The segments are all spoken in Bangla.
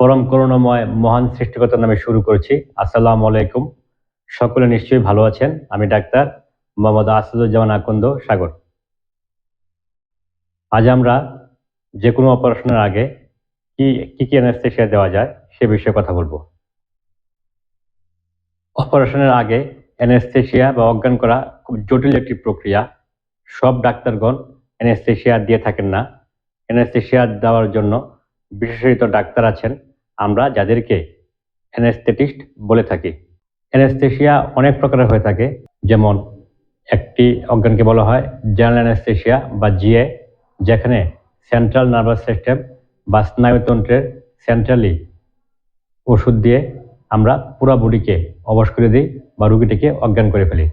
পরম করুণাময় মহান সৃষ্টিকর্তার নামে শুরু করছি। আসসালামু আলাইকুম। সকলে নিশ্চয়ই ভালো আছেন। আমি ডাক্তার মোহাম্মদ আসাদুজ্জামান আকন্দ সাগর। আজ আমরা যে কোনো অপারেশনের আগে কি কি কি অ্যানাস্থেশিয়া দেওয়া যায় সে বিষয়ে কথা বলব। অপারেশনের আগে অ্যানাস্থেশিয়া বা অজ্ঞান করা খুব জটিল একটি প্রক্রিয়া। সব ডাক্তারগণ অ্যানাস্থেশিয়া দিয়ে থাকেন না। অ্যানাস্থেশিয়া দেওয়ার জন্য বিশেষিত ডাক্তার আছেন। আমরা যাদেরকে অ্যানেস্থেটিস্ট বলে থাকি। অ্যানেস্থেশিয়া অনেক প্রকারের হয়ে থাকে। যেমন একটি অজ্ঞানকে বলা হয় জেনারেল অ্যানেস্থেশিয়া বা জিএ যেখানে সেন্ট্রাল নার্ভাস সিস্টেম বা স্নায়ুতন্ত্রের সেন্ট্রালি ওষুধ দিয়ে আমরা পুরো বডিকে অবশ করে দিই বা রুগীটিকে অজ্ঞান করে ফেলি।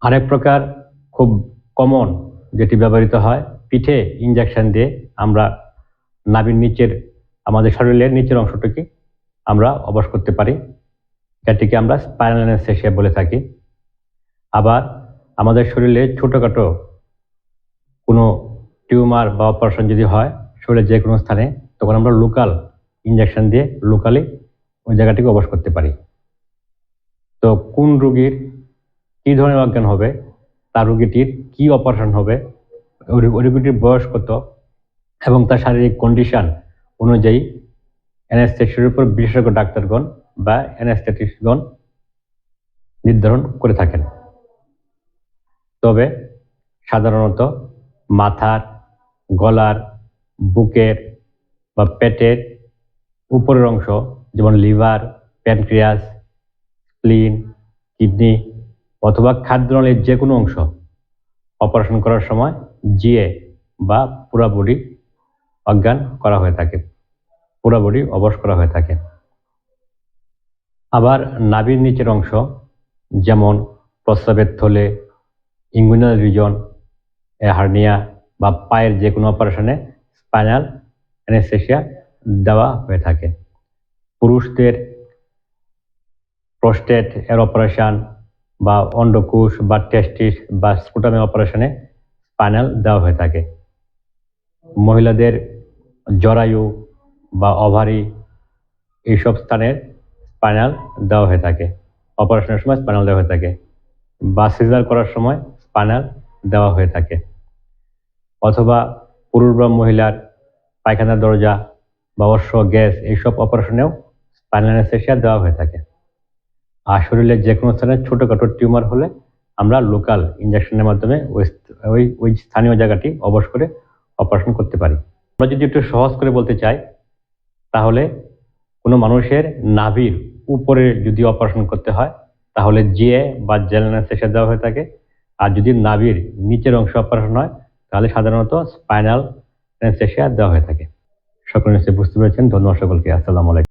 আরেক প্রকার খুব কমন যেটি ব্যবহৃত হয়, পিঠে ইঞ্জেকশন দিয়ে আমরা নাভির নিচের, আমাদের শরীরের নিচের অংশটিকে আমরা অবশ করতে পারি। এটিকে আমরা স্পাইনাল অ্যানেস্থেশিয়া বলে থাকি। আবার আমাদের শরীরে ছোটোখাটো কোনো টিউমার বা অপারেশন যদি হয়, শরীরের যে কোনো স্থানে, তখন আমরা লোকাল ইঞ্জেকশন দিয়ে লোকালি ওই জায়গাটিকে অবশ করতে পারি। তো কোন রুগীর কী ধরনের অজ্ঞান হবে, তার রুগীটির কী অপারেশন হবে, ওই রুগীটির বয়স কত এবং তার শারীরিক কন্ডিশন অনুযায়ী অ্যানাস্থেশিয়ার উপর বিশেষজ্ঞ ডাক্তারগণ বা অ্যানাস্থেটিস্টগণ নির্ধারণ করে থাকেন। তবে সাধারণত মাথার, গলার, বুকের বা পেটের উপরের অংশ যেমন লিভার, প্যানক্রিয়াস, স্প্লিন, কিডনি অথবা খাদ্যনালীর যে কোনো অংশ অপারেশন করার সময় জিএ বা পুরা বডি অজ্ঞান করা হয়ে থাকে, পুরা বডি অবশ করা হয়ে থাকে। আবার নাভির নিচের অংশ, যেমন প্রস্রাবের থলে ইঙ্গুইনাল রিজন হার্নিয়া বা পায়ের যে কোনো অপারেশনে স্পাইনাল অ্যানেস্থেশিয়া দেওয়া হয়ে থাকে। পুরুষদের প্রস্টেট এর অপারেশন বা অন্ডকোষ বা টেস্টিস বা স্কুটামের অপারেশনে স্পাইনাল দেওয়া হয়ে থাকে। মহিলাদের জরায়ু বা ওভারি এইসব স্থানের স্পাইনাল দেওয়া হয়ে থাকে, অপারেশনের সময় স্পাইনাল দেওয়া হয়ে থাকে বা সিজার করার সময় স্পাইনাল দেওয়া হয়ে থাকে। অথবা পুরুষ বা মহিলার পায়খানার দরজা বা অশ্ব, গ্যাস এইসব অপারেশনেও স্পাইনাল অ্যানেস্থেশিয়া দেওয়া হয়ে থাকে। আর শরীরের যে কোনো স্থানে ছোটোখাটো টিউমার হলে আমরা লোকাল ইঞ্জেকশনের মাধ্যমে ওই ওই স্থানীয় জায়গাটি অবশ করে অপারেশন করতে পারি। আমরা যদি একটু সহজ করে বলতে চাই, তাহলে কোনো মানুষের নাভির উপরে যদি অপারেশন করতে হয়, তাহলে জিএ বা জেলানাসেশা দেওয়া হয়ে থাকে, আর যদি নাভির নিচের অংশে অপারেশন হয়, তাহলে সাধারণত স্পাইনাল শেষে দেওয়া হয়ে থাকে। সকলে বুঝতে পেরেছেন। ধন্যবাদ সকলকে। আসসালামু আলাইকুম।